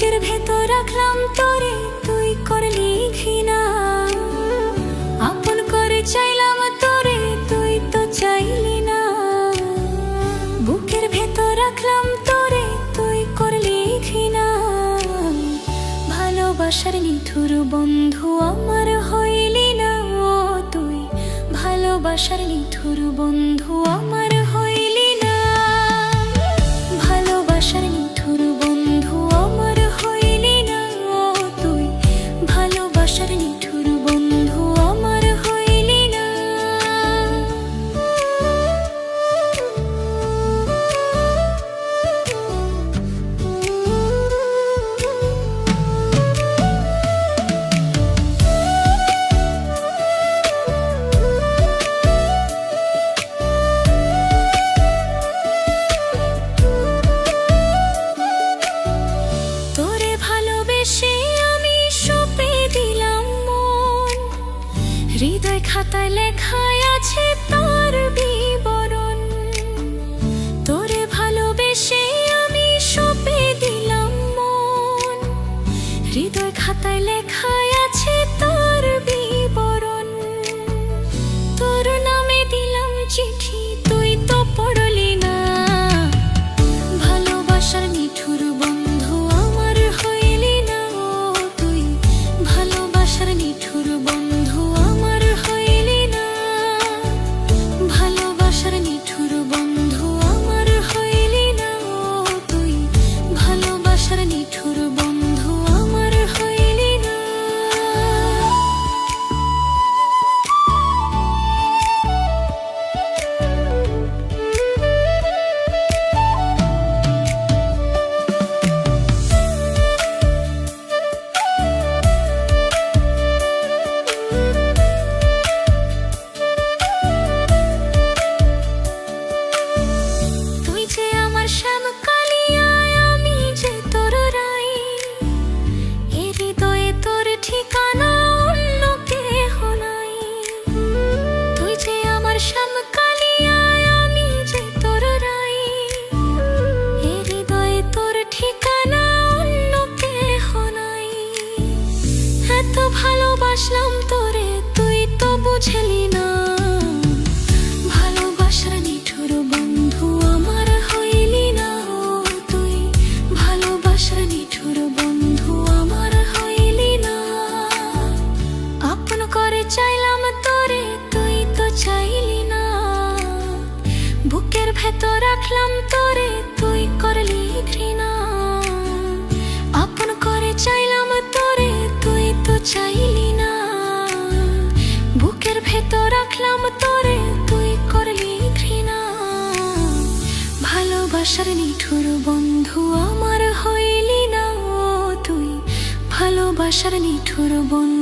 বুকের ভেতর রাখলাম তোরে, তুই করলি ঘৃণা আপন করে চাইলাম তোরে, তুই তো চাইলি না। বুকের ভেতর রাখলাম তোরে, তুই করলি ঘৃণা ভালোবাসার নিঠুর বন্ধু আমার হইলি না তুই। ভালোবাসার নিঠুর বন্ধু আমার হইলি হৃদয় খাতায় লেখায় আছে তার বিবরণ। তোরে ভালোবেসে আমি সপে দিলাম মন। হৃদয় খাতায় লেখায় ভালোবাসলাম তোরে, তুই তো বুঝলি না। ভালোবাসার নিঠুর বন্ধু আমার হইলি না তুই। ভালোবাসার নিঠুর বন্ধু আমার হইলি না। আপন করে চাইলাম তোরে, তুই তো চাইলি না। বুকের ভেতর রাখলাম তোরে ভালোবাসার নিঠুর বন্ধু